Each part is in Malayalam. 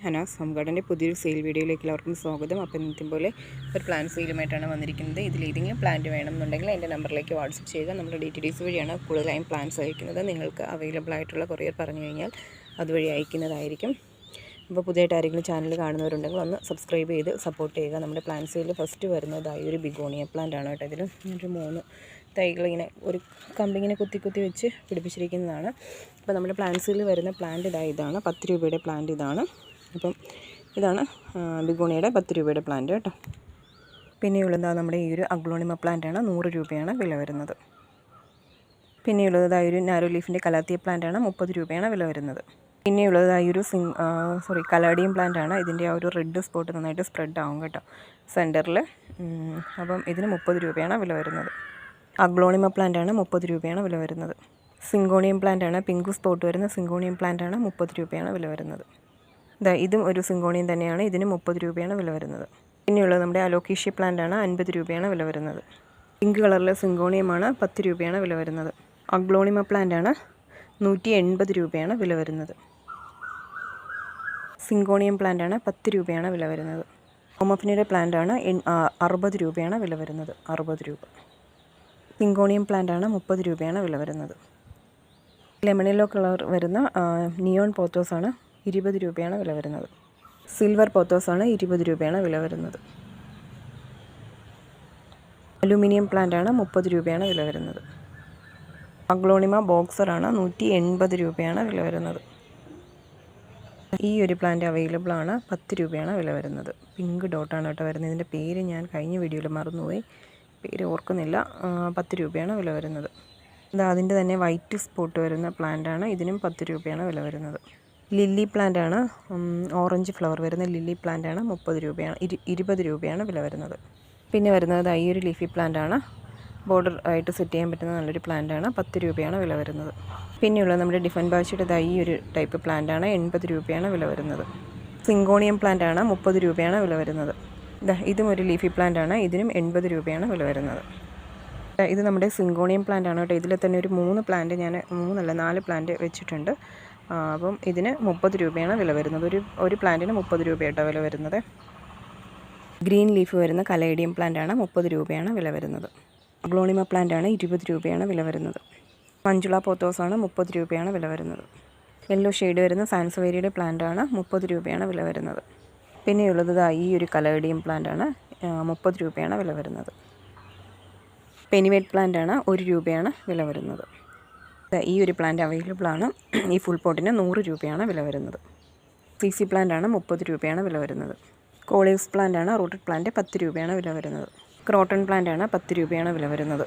ഹനാസ് ഹോം ഗാർഡന്റെ പുതിയൊരു സെയിൽ വീഡിയോയിലേക്ക് എല്ലാവർക്കും സ്വാഗതം. അപ്പോൾ ഇന്നത്തെ പോലെ ഒരു പ്ലാൻ സെയിലുമായിട്ടാണ് വന്നിരിക്കുന്നത്. ഇതിൽ ഏതെങ്കിലും പ്ലാന്റ് വേണമെന്നുണ്ടെങ്കിൽ എന്റെ നമ്പറിലേക്ക് വാട്സപ്പ് ചെയ്യുക. നമ്മുടെ ഡി ടി ഡീസ് വഴിയാണ് കൂടുതലായും പ്ലാൻസ് അയക്കുന്നത്. നിങ്ങൾക്ക് അവൈലബിൾ ആയിട്ടുള്ള കൊറിയർ പറഞ്ഞു കഴിഞ്ഞാൽ അതുവഴി അയക്കുന്നതായിരിക്കും. അപ്പോൾ പുതിയതായിട്ട് ആരെങ്കിലും ചാനൽ കാണുന്നവരുണ്ടെങ്കിൽ ഒന്ന് സബ്സ്ക്രൈബ് ചെയ്ത് സപ്പോർട്ട് ചെയ്യുക. നമ്മുടെ പ്ലാന്റ് സെയിൽ ഫസ്റ്റ് വരുന്നതായി ഒരു ബിഗോണിയ പ്ലാന്റ് ആണ് കേട്ടോ ഇതിൽ ഒരു മൂന്ന് തൈകളിങ്ങനെ ഒരു കമ്പിങ്ങനെ കുത്തി കുത്തി വെച്ച് പിടിപ്പിച്ചിരിക്കുന്നതാണ്. അപ്പോൾ നമ്മുടെ പ്ലാന്റ്സിൽ വരുന്ന പ്ലാന്റ് ഇതാ ഇതാണ്. പത്ത് രൂപയുടെ പ്ലാന്റ് ഇതാണ്. അപ്പം ഇതാണ് ബിഗോണിയുടെ പത്ത് രൂപയുടെ പ്ലാന്റ് കേട്ടോ. പിന്നെയുള്ളത് നമ്മുടെ ഈ ഒരു അഗ്ലോണിമ പ്ലാന്റ് ആണ് നൂറ് രൂപയാണ് വില വരുന്നത്. പിന്നെയുള്ളത് ഒരു നാരോ ലീഫിന്റെ കലാത്തിയ പ്ലാന്റ് ആണ് മുപ്പത് രൂപയാണ് വില വരുന്നത്. പിന്നെയുള്ളത് ഒരു സിങ് സോറി കലാഡിയം പ്ലാന്റ് ആണ് ഇതിന്റെ ആ ഒരു റെഡ് സ്പോട്ട് നന്നായിട്ട് സ്പ്രെഡ് ആവും കേട്ടോ സെന്ററിൽ അപ്പം ഇതിന് മുപ്പത് രൂപയാണ് വില വരുന്നത്. അഗ്ലോണിമ പ്ലാന്റ് ആണ് മുപ്പത് രൂപയാണ് വില വരുന്നത്. സിങ്കോണിയം പ്ലാന്റ് ആണ് പിങ്ക് സ്പോട്ട് വരുന്ന സിങ്കോണിയം പ്ലാന്റ് ആണ് മുപ്പത് രൂപയാണ് വില വരുന്നത്. ഇതാ ഒരു സിങ്കോണിയം തന്നെയാണ്. ഇതിന് മുപ്പത് രൂപയാണ് വില വരുന്നത്. പിന്നെയുള്ളത് നമ്മുടെ അലോക്കേഷ്യ പ്ലാന്റ് ആണ്. അൻപത് രൂപയാണ് വില വരുന്നത്. പിങ്ക് കളറിലെ സിങ്കോണിയമാണ് പത്ത് രൂപയാണ് വില വരുന്നത്. അഗ്ലോണിമ പ്ലാന്റ് ആണ്. നൂറ്റി എൺപത് രൂപയാണ് വില വരുന്നത്. സിങ്കോണിയം പ്ലാന്റ് ആണ്. പത്ത് രൂപയാണ് വില വരുന്നത്. ഹോമഫിനിയുടെ പ്ലാന്റ് ആണ്. അറുപത് രൂപയാണ് വില വരുന്നത്. അറുപത് രൂപ. സിങ്കോണിയം പ്ലാന്റ് ആണ്. മുപ്പത് രൂപയാണ് വില വരുന്നത്. ലെമണിലോ കളർ വരുന്ന നിയോൺ പോത്തോസാണ് ഇരുപത് രൂപയാണ് വില വരുന്നത്. സിൽവർ പോത്തോസാണ് ഇരുപത് രൂപയാണ് വില വരുന്നത്. അലുമിനിയം പ്ലാന്റ് ആണ് മുപ്പത് രൂപയാണ് വില വരുന്നത്. അഗ്ലോണിമ ബോക്സറാണ് നൂറ്റി എൺപത് രൂപയാണ് വില വരുന്നത്. ഈ ഒരു പ്ലാന്റ് അവൈലബിൾ ആണ് പത്ത് രൂപയാണ് വില വരുന്നത്. പിങ്ക് ഡോട്ടാണ് കേട്ടോ വരുന്നത്. ഇതിന്റെ പേര് ഞാൻ കഴിഞ്ഞ വീഡിയോയിൽ മറന്നുപോയി. പേര് ഓർക്കുന്നില്ല. പത്ത് രൂപയാണ് വില വരുന്നത്. ഇത് അതിന്റെ തന്നെ വൈറ്റ് സ്പോട്ട് വരുന്ന പ്ലാന്റാണ് ഇതിനും പത്ത് രൂപയാണ് വില വരുന്നത്. ലില്ലി ആണ്. ഓറഞ്ച് ഫ്ലവർ വരുന്ന ലില്ലി ആണ്. മുപ്പത് രൂപയാണ്. ഇരു ഇരുപത് രൂപയാണ് വില വരുന്നത്. പിന്നെ വരുന്നത് ഈ ഒരു ലീഫി ആണ്. ബോർഡർ ആയിട്ട് സെറ്റ് ചെയ്യാൻ പറ്റുന്ന നല്ലൊരു പ്ലാന്റ് ആണ്. പത്ത് രൂപയാണ് വില വരുന്നത്. പിന്നെയുള്ളത് നമ്മുടെ ഡിഫൻ ബാച്ചിയുടെ ഈ ഒരു ടൈപ്പ് പ്ലാന്റ് ആണ്. എൺപത് രൂപയാണ് വില വരുന്നത്. സിങ്കോണിയം പ്ലാന്റ് ആണ്. മുപ്പത് രൂപയാണ് വില വരുന്നത്. ഇതും ഒരു ലീഫി പ്ലാന്റ് ആണ്. ഇതിനും എൺപത് രൂപയാണ് വില വരുന്നത്. ഇത് നമ്മുടെ സിങ്കോണിയം പ്ലാന്റ് ആണ് കേട്ടോ. ഇതിൽ തന്നെ ഒരു മൂന്ന് പ്ലാന്റ് ഞാൻ മൂന്നല്ല നാല് പ്ലാന്റ് വെച്ചിട്ടുണ്ട്. അപ്പം ഇതിന് മുപ്പത് രൂപയാണ് വില വരുന്നത്. ഒരു ഒരു പ്ലാന്റിന് മുപ്പത് രൂപയായിട്ടോ വില വരുന്നത്. ഗ്രീൻ ലീഫ് വരുന്ന കലേഡിയം പ്ലാന്റ് ആണ് മുപ്പത് രൂപയാണ് വില വരുന്നത്. ഗ്ലോണിമ പ്ലാന്റ് ആണ് ഇരുപത് രൂപയാണ് വില വരുന്നത്. മഞ്ജുള പോത്തോസാണ് മുപ്പത് രൂപയാണ് വില വരുന്നത്. യെല്ലോ ഷെയ്ഡ് വരുന്ന സാൻസവേരിയുടെ പ്ലാന്റ് ആണ് മുപ്പത് രൂപയാണ് വില വരുന്നത്. പിന്നെയുള്ളത് ഈ ഒരു കലേഡിയം പ്ലാന്റ് ആണ് മുപ്പത് രൂപയാണ് വില വരുന്നത്. പെനിവേറ്റ് പ്ലാന്റ് ആണ് ഒരു രൂപയാണ് വില വരുന്നത്. ഈ ഒരു പ്ലാന്റ് അവൈലബിൾ ആണ്. ഈ ഫുൾ പോട്ടിന് നൂറ് രൂപയാണ് വില വരുന്നത്. സി സി പ്ലാന്റ് ആണ് മുപ്പത് രൂപയാണ് വില വരുന്നത്. കോളീവ്സ് പ്ലാന്റ് ആണ് റൂട്ടഡ് പ്ലാന്റ് പത്ത് രൂപയാണ് വില വരുന്നത്. ക്രോട്ടൺ പ്ലാന്റ് ആണ് പത്ത് രൂപയാണ് വില വരുന്നത്.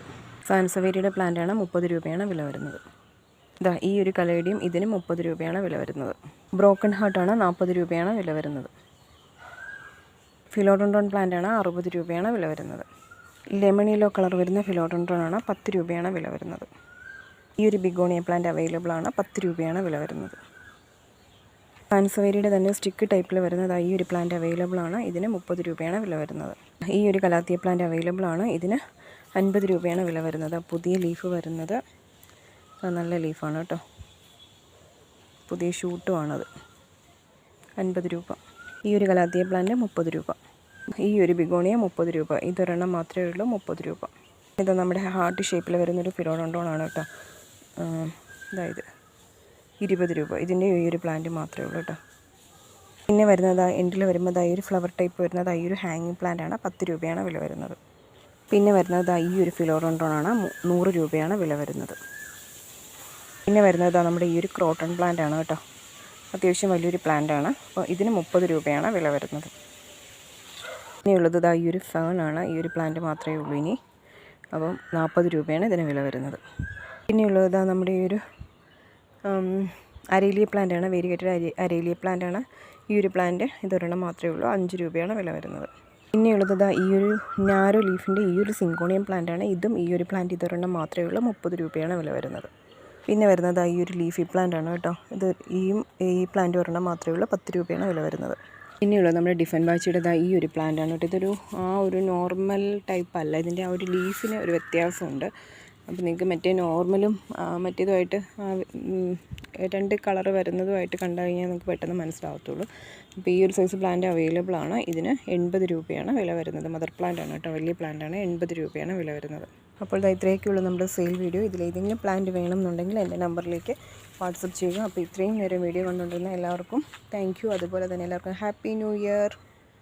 സാൻസവേരിയുടെ പ്ലാന്റ് ആണ് മുപ്പത് രൂപയാണ് വില വരുന്നത്. ഇതാ ഈ ഒരു കലയുടെയും ഇതിന് മുപ്പത് രൂപയാണ് വില വരുന്നത്. ബ്രോക്കൺ ഹാർട്ട് ആണ് നാൽപ്പത് രൂപയാണ് വില വരുന്നത്. ഫിലോഡൺഡോൺ പ്ലാന്റ് ആണ് അറുപത് രൂപയാണ് വില വരുന്നത്. ലെമൺ യെല്ലോ കളർ വരുന്ന ഫിലോഡൺഡോൺ ആണ് പത്ത് രൂപയാണ് വില വരുന്നത്. ഈ ഒരു ബിഗോണിയ പ്ലാന്റ് അവൈലബിൾ ആണ് പത്ത് രൂപയാണ് വില വരുന്നത്. പാൻസവേരിയുടെ തന്നെ സ്റ്റിക്ക് ടൈപ്പിൽ വരുന്നത് ഈ ഒരു പ്ലാന്റ് അവൈലബിൾ ആണ് ഇതിന് മുപ്പത് രൂപയാണ് വില വരുന്നത്. ഈ ഒരു കലാത്തിയ പ്ലാന്റ് അവൈലബിൾ ആണ് ഇതിന് അൻപത് രൂപയാണ് വില വരുന്നത്. പുതിയ ലീഫ് വരുന്നത്. നല്ല ലീഫാണ് കേട്ടോ. പുതിയ ഷൂട്ടുമാണത്. അൻപത് രൂപ. ഈ ഒരു കലാത്തിയ പ്ലാന്റ് മുപ്പത് രൂപ. ഈ ഒരു ബിഗോണിയ മുപ്പത് രൂപ. ഇതൊരെണ്ണം മാത്രമേ ഉള്ളൂ മുപ്പത് രൂപ. ഇത് നമ്മുടെ ഹാർട്ട് ഷേപ്പിൽ വരുന്നൊരു ഫിറോഡോണ്ടോണാണ് കേട്ടോ. അതായത് ഇരുപത് രൂപ. ഇതിന്റെ ഈ ഒരു പ്ലാന്റ് മാത്രമേ ഉള്ളൂ കേട്ടോ. പിന്നെ വരുന്നത് എൻഡിൽ വരുമ്പോൾ ഈ ഒരു ഫ്ലവർ ടൈപ്പ് വരുന്നത് ഈ ഒരു ഹാങ്ങിങ് പ്ലാന്റ് ആണ്. പത്ത് രൂപയാണ് വില വരുന്നത്. പിന്നെ വരുന്നത് ഈ ഒരു ഫിലോറോണ്ടോണാണ് നൂറ് രൂപയാണ് വില വരുന്നത്. പിന്നെ വരുന്നത് നമ്മുടെ ഈ ഒരു ക്രോട്ടൺ പ്ലാന്റ് ആണ് കേട്ടോ. അത്യാവശ്യം വലിയൊരു പ്ലാന്റ് ആണ്. അപ്പോൾ ഇതിന് മുപ്പത് രൂപയാണ് വില വരുന്നത്. ഇനിയുള്ളത് ഇതാ ഈ ഒരു ഫേൺ ആണ്. ഈ ഒരു പ്ലാന്റ് മാത്രമേ ഉള്ളൂ ഇനി. അപ്പം നാൽപ്പത് രൂപയാണ് ഇതിന് വില വരുന്നത്. പിന്നെയുള്ളത് ഇതാ നമ്മുടെ ഈ ഒരു അരേലിയ പ്ലാന്റ് ആണ് വേരിഗേറ്റഡ് അരി അരേലിയ പ്ലാന്റ് ആണ് ഈ ഒരു പ്ലാന്റ് ഇതൊരെണ്ണം മാത്രമേ ഉള്ളൂ. അഞ്ച് രൂപയാണ് വില വരുന്നത്. പിന്നെയുള്ളത് ഈ ഒരു നാരോ ലീഫിന്റെ ഈ ഒരു സിങ്കോണിയം പ്ലാന്റ് ആണ് ഇതും ഈ ഒരു പ്ലാന്റ് ഇതൊരെണ്ണം മാത്രമേ ഉള്ളൂ. മുപ്പത് രൂപയാണ് വില വരുന്നത്. പിന്നെ വരുന്നത് ഈ ഒരു ലീഫി പ്ലാന്റ് ആണ് കേട്ടോ. ഇത് ഈ ഈ പ്ലാന്റ് ഒരെണ്ണം മാത്രമേ ഉള്ളൂ. പത്ത് രൂപയാണ് വില വരുന്നത്. പിന്നെയുള്ളത് നമ്മുടെ ഡിഫൻ ബാച്ചിയുടെ ഈ ഒരു പ്ലാന്റ് ആണ് കേട്ടോ. ഇതൊരു ആ ഒരു നോർമൽ ടൈപ്പ് അല്ല. ഇതിന്റെ ആ ഒരു ലീഫിന് ഒരു വ്യത്യാസമുണ്ട്. അപ്പോൾ നിങ്ങൾക്ക് മറ്റേ നോർമലും മറ്റേതുമായിട്ട് രണ്ട് കളർ വരുന്നതുമായിട്ട് കണ്ടു കഴിഞ്ഞാൽ നമുക്ക് പെട്ടെന്ന് മനസ്സിലാവത്തുള്ളൂ. അപ്പോൾ ഈ ഒരു സൈസ് പ്ലാന്റ് അവൈലബിൾ ആണ്. ഇതിന് എൺപത് രൂപയാണ് വില വരുന്നത്. മദർ പ്ലാന്റ് ആണ് കേട്ടോ വലിയ പ്ലാന്റ് ആണ്. എൺപത് രൂപയാണ് വില വരുന്നത്. അപ്പോൾ ഇത് ഇത്രയൊക്കെയുള്ളൂ നമ്മുടെ സെയിൽ വീഡിയോ ഇതിലേതെങ്കിലും പ്ലാന്റ് വേണമെന്നുണ്ടെങ്കിൽ എന്റെ നമ്പറിലേക്ക് വാട്സപ്പ് ചെയ്യുക. അപ്പോൾ ഇത്രയും നേരം വീഡിയോ കണ്ടുകൊണ്ടിരുന്ന എല്ലാവർക്കും താങ്ക് അതുപോലെ തന്നെ എല്ലാവർക്കും ഹാപ്പി ന്യൂ ഇയർ